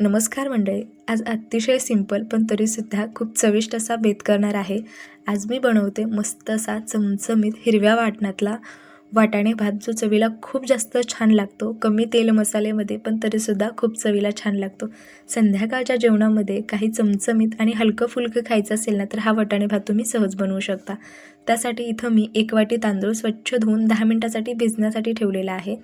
नमस्कार मंडळी आज अतिशय सिंपल पण तरीसुद्धा खूप चविष्ट असा बेत करणार आहे. आज मी बनवते मस्त असा चमचमीत हिरव्या वाटणातला वाटाणे भात जो चवीला खूप जास्त छान लागतो. कमी तेल मसाल्यामध्ये पण तरीसुद्धा खूप चवीला छान लागतो. संध्याकाळच्या जेवणामध्ये काही चमचमीत आणि हलकं फुलकं खायचं असेल ना तर हा वाटाणे भात तुम्ही सहज बनवू शकता. त्यासाठी इथं मी एक वाटी तांदूळ स्वच्छ धुवून दहा मिनटासाठी भिजण्यासाठी ठेवलेला आहे.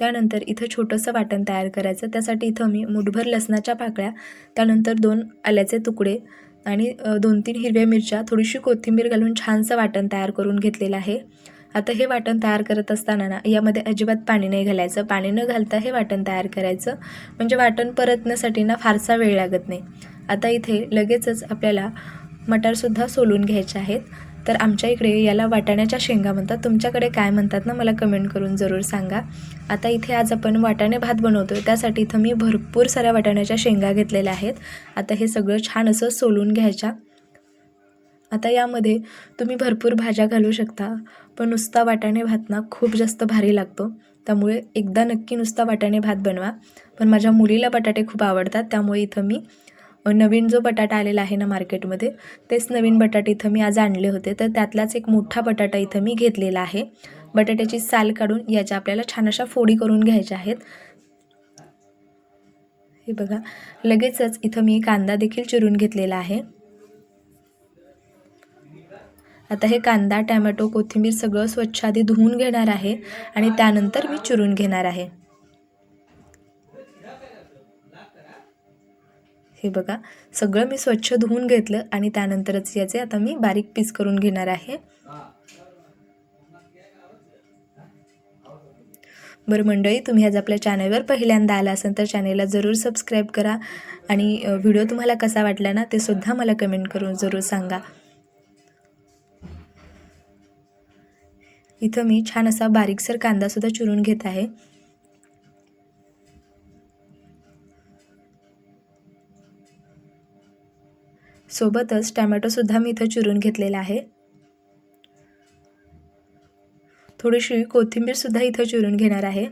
त्यानंतर इथं छोटंसं वाटण तयार करायचं. त्यासाठी इथं मी मुठभर लसणाच्या पाकळ्या त्यानंतर दोन आल्याचे तुकडे आणि दोन तीन हिरव्या मिरच्या थोडीशी कोथिंबीर घालून छानसं वाटण तयार करून घेतलेलं आहे. आता हे वाटण तयार करत असताना ना यामध्ये अजिबात पाणी नाही घालायचं. पाणी न घालता हे वाटण तयार करायचं. म्हणजे वाटण परतण्यासाठी ना फारसा वेळ लागत नाही. आता इथे लगेचच आपल्याला मटारसुद्धा सोलून घ्यायचे आहेत. तर आमच्या इकडे याला वाटाण्याच्या शेंगा म्हणतात. तुमच्याकडे काय म्हणतात ना मला कमेंट करून जरूर सांगा. आता इथे आज आपण वाटाणे भात बनवतो आहे त्यासाठी इथं मी भरपूर साऱ्या वाटाण्याच्या शेंगा घेतलेल्या आहेत. आता हे सगळं छान असं सोलून घ्यायच्या. आता यामध्ये तुम्ही भरपूर भाज्या घालू शकता पण नुसता वाटाणे भात ना खूप जास्त भारी लागतो. त्यामुळे एकदा नक्की नुसता वाटाणे भात बनवा. पण माझ्या मुलीला बटाटे खूप आवडतात त्यामुळे इथं मी नवीन जो बटाटा आलेला आहे ना मार्केटमध्ये तेच नवीन बटाटे इथं मी आज आणले होते. तर त्यातलाच एक मोठा बटाटा इथं मी घेतलेला आहे. बटाट्याची साल काढून याच्या आपल्याला छान अशा फोडी करून घ्यायच्या आहेत. हे बघा लगेचच इथं मी कांदा देखील चिरून घेतलेला आहे. आता हे कांदा टॅमॅटो कोथिंबीर सगळं स्वच्छ आधी धुवून घेणार आहे आणि त्यानंतर मी चिरून घेणार आहे. हे बघा सगळं मी स्वच्छ धुवून घेतलं आणि त्यानंतरच याचे आता मी बारीक पीस करून घेणार आहे. बरं मंडळी तुम्ही आज आपल्या चॅनलवर पहिल्यांदा आला असाल तर चॅनलला जरूर सबस्क्राईब करा आणि व्हिडिओ तुम्हाला कसा वाटला ना ते सुद्धा मला कमेंट करून जरूर सांगा. इथं मी छान असा बारीकसर कांदासुद्धा चिरून घेत आहे. सोबतच टॅमॅटोसुद्धा मी इथं चिरून घेतलेला आहे. थोडीशी कोथिंबीरसुद्धा इथं चिरून घेणार आहे.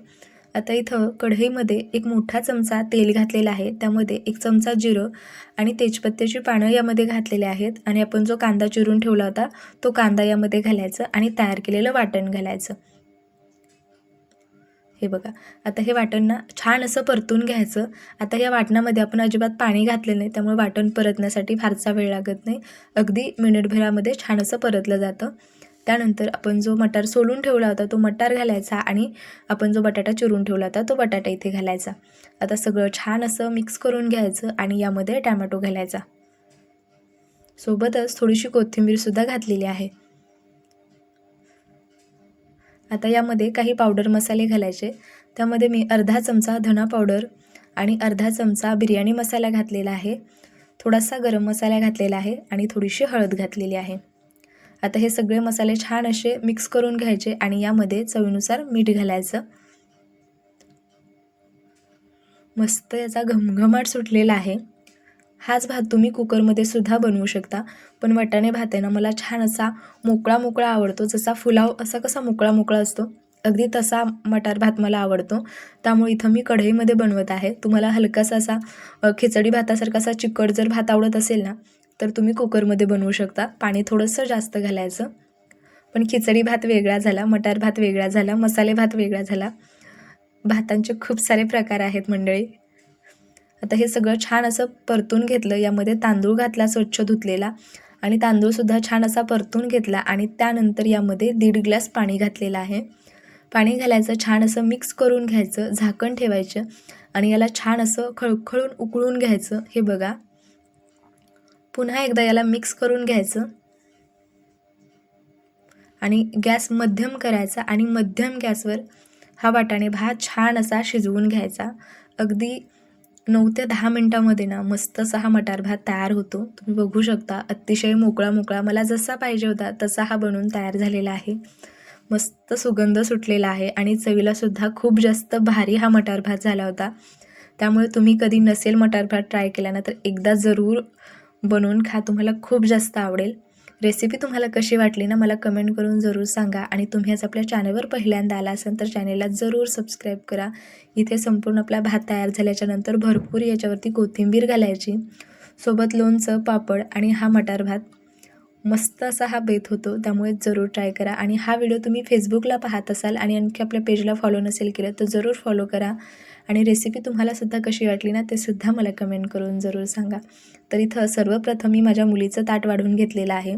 आता इथं कढईमध्ये एक मोठा चमचा तेल घातलेला आहे. त्यामध्ये एक चमचा जिरं आणि तेजपत्त्याची पानं यामध्ये घातलेले आहेत आणि आपण जो कांदा चिरून ठेवला होता तो कांदा यामध्ये घालायचं आणि तयार केलेलं वाटण घालायचं. हे बघा. आता हे वाटण ना छान असं परतून घ्यायचं. आता या वाटणामध्ये आपण अजिबात पाणी घातलेलं नाही त्यामुळे वाटण परतण्यासाठी फारसा वेळ लागत नाही. अगदी मिनिटभरामध्ये छान असं परतलं जातं. त्यानंतर आपण जो मटार सोलून ठेवला होता तो मटार घालायचा आणि आपण जो बटाटा चिरून ठेवला होता तो बटाटा इथे घालायचा. आता सगळं छान असं मिक्स करून घ्यायचं आणि यामध्ये टॅमॅटो घालायचा. सोबतच थोडीशी कोथिंबीरसुद्धा घातलेली आहे. आता यामध्ये काही पावडर मसाले घालायचे. त्यामध्ये मी अर्धा चमचा धना पावडर आणि अर्धा चमचा बिर्याणी मसाला घातलेला आहे. थोडासा गरम मसाला घातलेला आहे आणि थोडीशी हळद घातलेली आहे. आता हे सगळे मसाले छान असे मिक्स करून घ्यायचे आणि यामध्ये चवीनुसार मीठ घालायचं. मस्त याचा घमघमाट सुटलेला आहे. हाच भात तुम्ही कुकरमध्ये सुद्धा बनवू शकता. पण वाटाणे भात आहे ना मला छान असा मोकळा मोकळा आवडतो. जसा फुलाव असा कसा मोकळा मोकळा असतो. अगदी तसा मटार भात मला आवडतो. त्यामुळे इथं मी कढईमध्ये बनवत आहे. तुम्हाला हलकासा असा खिचडी भातासारखा असा चिकट जर भात आवडत असेल ना तर तुम्ही कुकरमध्ये बनवू शकता. पाणी थोडंसं जास्त घालायचं. पण खिचडी भात वेगळा झाला मटार भात वेगळा झाला मसाले भात वेगळा झाला. भातांचे खूप सारे प्रकार आहेत मंडळी. आता हे सगळं छान असं परतून घेतलं यामध्ये तांदूळ घातला स्वच्छ धुतलेला. आणि तांदूळसुद्धा छान असा परतून घेतला आणि त्यानंतर यामध्ये दीड ग्लास पाणी घातलेलं आहे. पाणी घालायचं छान असं मिक्स करून घ्यायचं झाकण ठेवायचं आणि याला छान असं खळखळून उकळून घ्यायचं. हे बघा. पुन्हा एकदा याला मिक्स करून घ्यायचं. आणि गॅस मध्यम करायचा आणि मध्यम गॅसवर हा वाटाणे भात छान असा शिजवून घ्यायचा. अगदी नऊ ते दहा मिनटामध्ये ना मस्त असा हा मटार भात तयार होतो. तुम्ही बघू शकता अतिशय मोकळा मोकळा मला जसा पाहिजे होता तसा हा बनवून तयार झालेला आहे. मस्त सुगंध सुटलेला आहे आणि चवीलासुद्धा खूप जास्त भारी हा मटार भात झाला होता. त्यामुळे तुम्ही कधी नसेल मटार भात ट्राय केला ना तर एकदा जरूर बनवून खा तुम्हाला खूप जास्त आवडेल. रेसिपी तुम्हाला कशी वाटली ना मला कमेंट करून जरूर सांगा. आणि तुम्ही आज आपल्या चॅनलवर पहिल्यांदा आला असाल तर चॅनेलला जरूर सबस्क्राईब करा. इथे संपूर्ण आपला भात तयार झाल्याच्यानंतर भरपूर याच्यावरती कोथिंबीर घालायची. सोबत लोणचं पापड आणि हा मटार भात. मस्त असा हा बेत होतो त्यामुळे जरूर ट्राय करा. आणि हा व्हिडिओ तुम्ही फेसबुकला पाहत असाल आणि आणखी आपल्या पेजला फॉलो नसेल केलं तर जरूर फॉलो करा. आणि रेसिपी तुम्हाला सुद्धा कशी वाटली ना ते सुद्धा मला कमेंट करून जरूर सांगा. तर इथं सर्वप्रथम मी माझ्या मुलीचं ताट वाढून घेतलेलं आहे.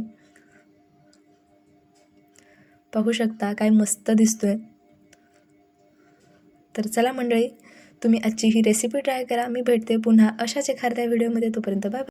पाहू शकता काय मस्त दिसतोय. तर चला मंडळी तुम्ही आजची ही रेसिपी ट्राय करा. मी भेटते पुन्हा अशाच एखाद्या व्हिडिओमध्ये तोपर्यंत बाय